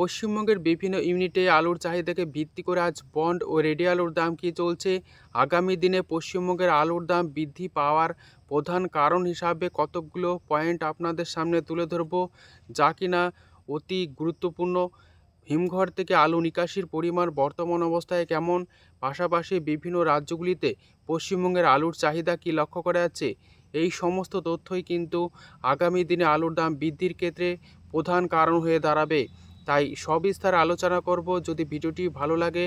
পশ্চিমবঙ্গের বিভিন্ন ইউনিটে আলুর চাহিদাকে ভিত্তি করে আজ বন্ড ও রেডি আলুর দাম কী চলছে? আগামী দিনে পশ্চিমবঙ্গের আলুর দাম বৃদ্ধি পাওয়ার প্রধান কারণ হিসাবে কতকগুলো পয়েন্ট আপনাদের সামনে তুলে ধরব যা কিনা অতি গুরুত্বপূর্ণ। হিমঘর থেকে আলু নিকাশির পরিমাণ বর্তমান অবস্থায় কেমন? পাশাপাশি বিভিন্ন রাজ্যগুলিতে পশ্চিমবঙ্গের আলুর চাহিদা কী লক্ষ্য করা যাচ্ছে? এই সমস্ত তথ্যই কিন্তু আগামী দিনে আলুর দাম বৃদ্ধির ক্ষেত্রে প্রধান কারণ হয়ে দাঁড়াবে। তাই সবিস্তার আলোচনা করব। যদি ভিডিওটি ভালো লাগে,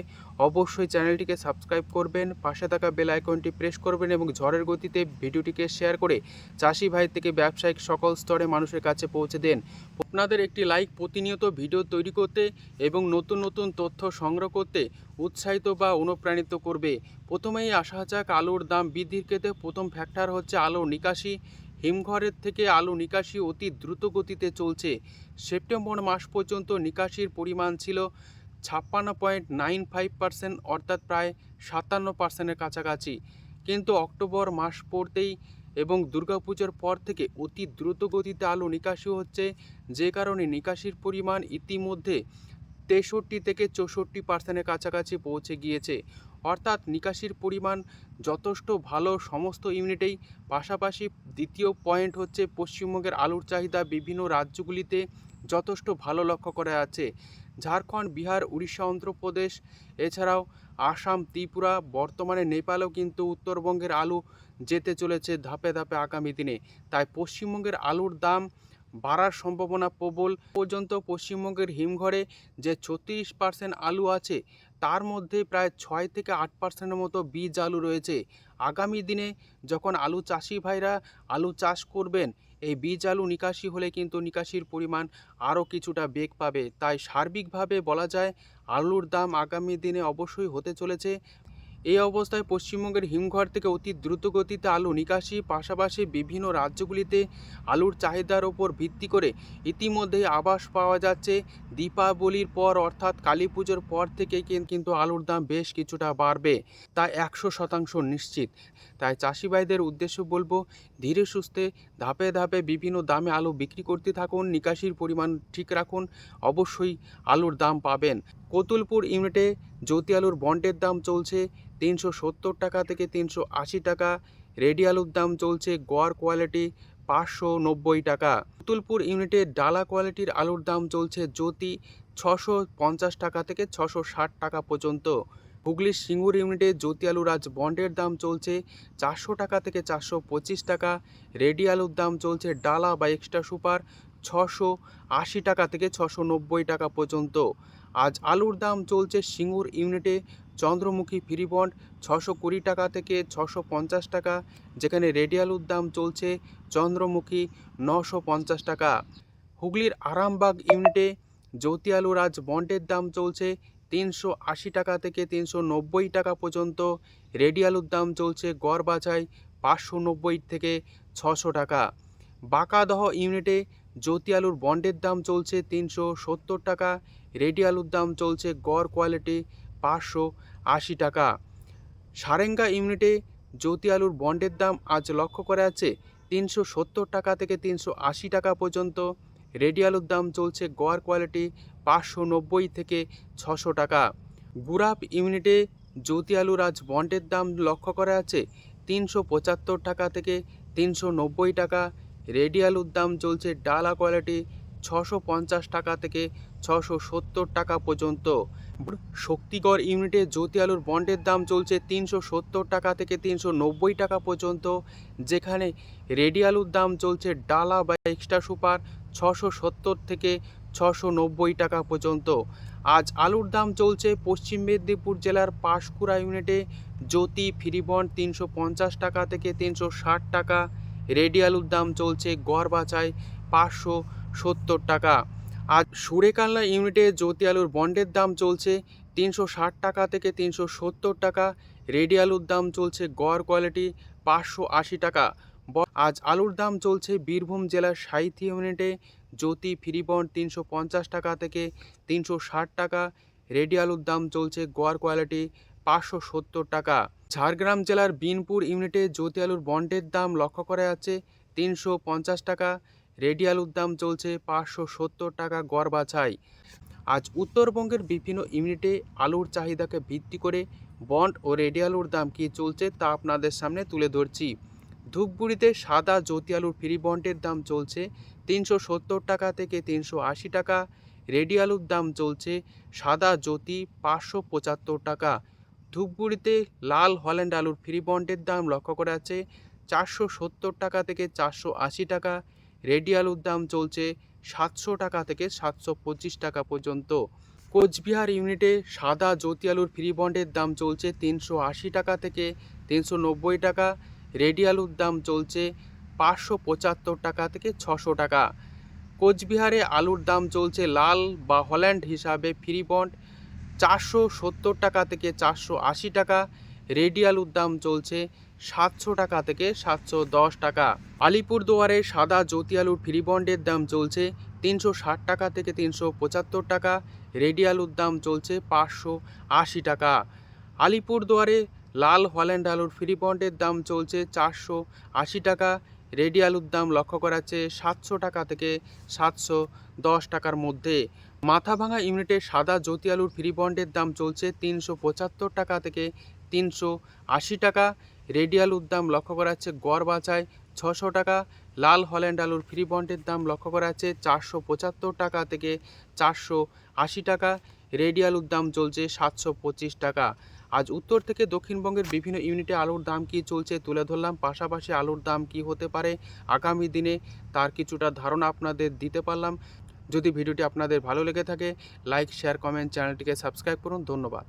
অবশ্যই চ্যানেলটিকে সাবস্ক্রাইব করবেন, পাশে থাকা বেল আইকনটি প্রেস করবেন এবং ঝড়ের গতিতে ভিডিওটিকে শেয়ার করে চাষি ভাই থেকে ব্যবসায়িক সকল স্তরে মানুষের কাছে পৌঁছে দেন। আপনাদের একটি লাইক প্রতিনিয়ত ভিডিও তৈরি করতে এবং নতুন নতুন তথ্য সংগ্রহ করতে উৎসাহিত বা অনুপ্রাণিত করবে। প্রথমেই আসা যাক আলুর দাম বৃদ্ধির ক্ষেত্রে প্রথম ফ্যাক্টর হচ্ছে আলুর নিকাশি। হিমঘরের থেকে আলু নিকাশি অতি দ্রুত গতিতে চলছে। সেপ্টেম্বর মাস পর্যন্ত নিকাশির পরিমাণ ছিল ছাপ্পান্ন পয়েন্ট নাইন ফাইভ পার্সেন্ট, অর্থাৎ প্রায় সাতান্ন পার্সেন্টের কাছাকাছি। কিন্তু অক্টোবর মাস পড়তেই এবং দুর্গাপুজোর পর থেকে অতি দ্রুত গতিতে আলু নিকাশি হচ্ছে। যে কারণে নিকাশির পরিমাণ ইতিমধ্যে তেষট্টি থেকে চৌষট্টি পার্সেন্টের কাছাকাছি পৌঁছে গিয়েছে। অর্থাৎ নিকাশির পরিমাণ যথেষ্ট ভালো সমস্ত ইউনিটেই। পাশাপাশি দ্বিতীয় পয়েন্ট হচ্ছে পশ্চিমবঙ্গের আলুর চাহিদা বিভিন্ন রাজ্যগুলিতে যথেষ্ট ভালো লক্ষ্য করা আছে ঝাড়খণ্ড, বিহার, উড়িষ্যা, অন্ধ্রপ্রদেশ, এছাড়াও আসাম, ত্রিপুরা, বর্তমানে নেপালেও কিন্তু উত্তরবঙ্গের আলু যেতে চলেছে ধাপে ধাপে আগামী দিনে। তাই পশ্চিমবঙ্গের আলুর দাম বাড়ার সম্ভাবনা প্রবল। পর্যন্ত পশ্চিমবঙ্গের হিমঘরে যে ছত্রিশ পার্সেন্ট আলু আছে, তার মধ্যে প্রায় ছয় থেকে আট পার্সেন্টের মতো বীজ আলু রয়েছে। আগামী দিনে যখন আলু চাষি ভাইরা আলু চাষ করবেন, এই বীজ আলু নিকাশি হলে কিন্তু নিকাশির পরিমাণ আরও কিছুটা বেগ পাবে। তাই সার্বিকভাবে বলা যায়, আলুর দাম আগামী দিনে অবশ্যই হতে চলেছে। এই অবস্থায় পশ্চিমবঙ্গের হিমঘর থেকে অতি দ্রুত গতিতে আলু নিকাশি পাশাপাশি বিভিন্ন রাজ্যগুলিতে আলুর চাহিদার ওপর ভিত্তি করে ইতিমধ্যেই আভাস পাওয়া যাচ্ছে। দীপাবলির পর অর্থাৎ কালী পুজোর পর থেকে কিন্তু আলুর দাম বেশ কিছুটা বাড়বে, তা একশো শতাংশ নিশ্চিত। তাই চাষি ভাইদের উদ্দেশ্য বলব, ধীরে সুস্থে ধাপে ধাপে বিভিন্ন দামে আলু বিক্রি করতে থাকুন, নিকাশির পরিমাণ ঠিক রাখুন, অবশ্যই আলুর দাম পাবেন। কতুলপুর ইউনিটে জ্যোতি আলুর বন্ডের দাম চলছে তিনশো সত্তর টাকা থেকে তিনশো আশি টাকা। রেডি আলুর দাম চলছে গড় কোয়ালিটি পাঁচশো নব্বই টাকা। পুতুলপুর ইউনিটে ডালা কোয়ালিটির আলুর দাম চলছে জ্যোতি ছশো পঞ্চাশ টাকা থেকে ছশো ষাট টাকা পর্যন্ত। হুগলির সিঙ্গুর ইউনিটে জ্যোতি আলুর আজ বন্ডের দাম চলছে চারশো টাকা থেকে চারশো পঁচিশ টাকা। রেডি আলুর দাম চলছে ডালা বা এক্সট্রা সুপার ছশো আশি টাকা থেকে ছশো নব্বই টাকা পর্যন্ত। আজ আলুর দাম চলছে সিঙ্গুর ইউনিটে। চন্দ্রমুখী ফ্রি বন্ড ছশো কুড়ি টাকা থেকে ছশো পঞ্চাশ টাকা, যেখানে রেডি আলুর দাম চলছে চন্দ্রমুখী নশো পঞ্চাশ টাকা। হুগলির আরামবাগ ইউনিটে জ্যোতি আলুর আজ বন্ডের দাম চলছে তিনশো আশি টাকা থেকে তিনশো নব্বই টাকা পর্যন্ত। রেডি আলুর দাম চলছে গড় বাছাই পাঁচশো নব্বই থেকে ছশো টাকা। বাঁকাদহ ইউনিটে জ্যোতি আলুর বন্ডের দাম চলছে তিনশো সত্তর টাকা, রেডি আলুর দাম চলছে গড় কোয়ালিটি পাঁচশো আশি টাকা। সারেঙ্গা ইউনিটে জ্যোতি আলুর বন্ডের দাম আজ লক্ষ্য করা আছে তিনশো সত্তর টাকা থেকে তিনশো আশি টাকা পর্যন্ত। রেডি আলুর দাম চলছে গড় কোয়ালিটি পাঁচশো নব্বই থেকে ছশো টাকা। গুরাপ ইউনিটে জ্যোতি আলুর আজ বন্ডের দাম লক্ষ্য করা আছে তিনশো পঁচাত্তর টাকা থেকে তিনশো নব্বই টাকা। রেডি আলুর দাম চলছে ডালা কোয়ালিটি ছশো পঞ্চাশ টাকা থেকে ছশো সত্তর টাকা পর্যন্ত। শক্তিগড় ইউনিটে জ্যোতি আলুর বন্ডের দাম চলছে তিনশো সত্তর টাকা থেকে তিনশো নব্বই টাকা পর্যন্ত, যেখানে রেডি আলুর দাম চলছে ডালা বা এক্সট্রা সুপার ছশো সত্তর থেকে ছশো নব্বই টাকা পর্যন্ত। আজ আলুর দাম চলছে পশ্চিম মেদিনীপুর জেলার পাঁশকুড়া ইউনিটে জ্যোতি ফ্রিবন্ড তিনশো পঞ্চাশ টাকা থেকে তিনশো ষাট টাকা রেডি আলুর দাম চলছে গড় বাছাই পাঁচশো সত্তর টাকা। আজ সুরেকাল্লা ইউনিটে জ্যোতি আলুর বন্ডের দাম চলছে তিনশো ষাট টাকা থেকে তিনশো সত্তর টাকা। রেডি আলুর দাম চলছে গড় কোয়ালিটি পাঁচশো আশি টাকা। আজ আলুর দাম চলছে বীরভূম জেলার সাহিত্য ইউনিটে জ্যোতি ফ্রিবন্ড তিনশো পঞ্চাশ টাকা থেকে তিনশো ষাট টাকা। রেডি আলুর দাম চলছে গড় কোয়ালিটি পাঁচশো সত্তর টাকা। ঝাড়গ্রাম জেলার বিনপুর ইউনিটে জ্যোতি আলুর বন্ডের দাম লক্ষ্য করা যাচ্ছে তিনশো পঞ্চাশ টাকা। রেডি আলুর দাম চলছে পাঁচশো সত্তর টাকা গড় বাছাই। আজ উত্তরবঙ্গের বিভিন্ন ইউনিটে আলুর চাহিদাকে ভিত্তি করে বন্ড ও রেডি আলুর দাম কী চলছে তা আপনাদের সামনে তুলে ধরছি। ধূপগুড়িতে সাদা জ্যোতি আলুর ফ্রি বন্ডের দাম চলছে তিনশো সত্তর টাকা থেকে তিনশো আশি টাকা। রেডি আলুর দাম চলছে সাদা জ্যোতি পাঁচশো পঁচাত্তর টাকা। ধূপগুড়িতে লাল হল্যান্ড আলুর ফ্রি বন্ডের দাম লক্ষ্য করা যাচ্ছে চারশো সত্তর টাকা থেকে চারশো আশি টাকা। রেডি আলুর দাম চলছে সাতশো টাকা থেকে সাতশো পঁচিশ টাকা পর্যন্ত। কোচবিহার ইউনিটে সাদা জ্যোতি আলুর ফ্রি বন্ডের দাম চলছে তিনশো আশি টাকা থেকে তিনশো নব্বই টাকা। রেডি আলুর দাম চলছে পাঁচশো পঁচাত্তর টাকা থেকে ছশো টাকা। কোচবিহারে আলুর দাম চলছে লাল বা হল্যান্ড হিসাবে ফ্রি বন্ড। চারশো সত্তর টাকা থেকে চারশো আশি টাকা। রেডি আলুর দাম চলছে সাতশো টাকা থেকে সাতশো দশ টাকা। আলিপুরদুয়ারে সাদা জ্যোতি আলুর ফ্রি বন্ডের দাম চলছে তিনশো ষাট টাকা থেকে তিনশো পঁচাত্তর টাকা। রেডি আলুর দাম চলছে পাঁচশো আশি টাকা। আলিপুরদুয়ারে লাল হল্যান্ড আলুর ফ্রি বন্ডের দাম চলছে চারশো আশি টাকা। রেডি আলুর দাম লক্ষ্য করা যাচ্ছে সাতশো টাকা থেকে সাতশো দশ টাকার মধ্যে। মাথাভাঙা ইউনিটে সাদা জ্যোতি আলুর ফ্রি বন্ডের দাম চলছে তিনশো পঁচাত্তর টাকা থেকে তিনশো আশি টাকা। রেডি আলুর দাম লক্ষ্য করা যাচ্ছে গড় বাছায় ছশো টাকা। লাল হল্যান্ড আলুর ফ্রি বন্ডের দাম লক্ষ্য করা যাচ্ছে চারশো পঁচাত্তর টাকা থেকে চারশো আশি টাকা। রেডি আলুর দাম চলছে সাতশো পঁচিশ টাকা। আজ উত্তর থেকে দক্ষিণবঙ্গের বিভিন্ন ইউনিটে আলুর দাম কি চলছে তুলে ধরলাম। পাশাপাশি আলুর দাম কি হতে পারে আগামী দিনে তার কিছুটা ধারণা আপনাদের দিতে পারলাম। যদি ভিডিওটি আপনাদের ভালো লেগে থাকে, লাইক, শেয়ার, কমেন্ট, চ্যানেলটিকে সাবস্ক্রাইব করুন। ধন্যবাদ।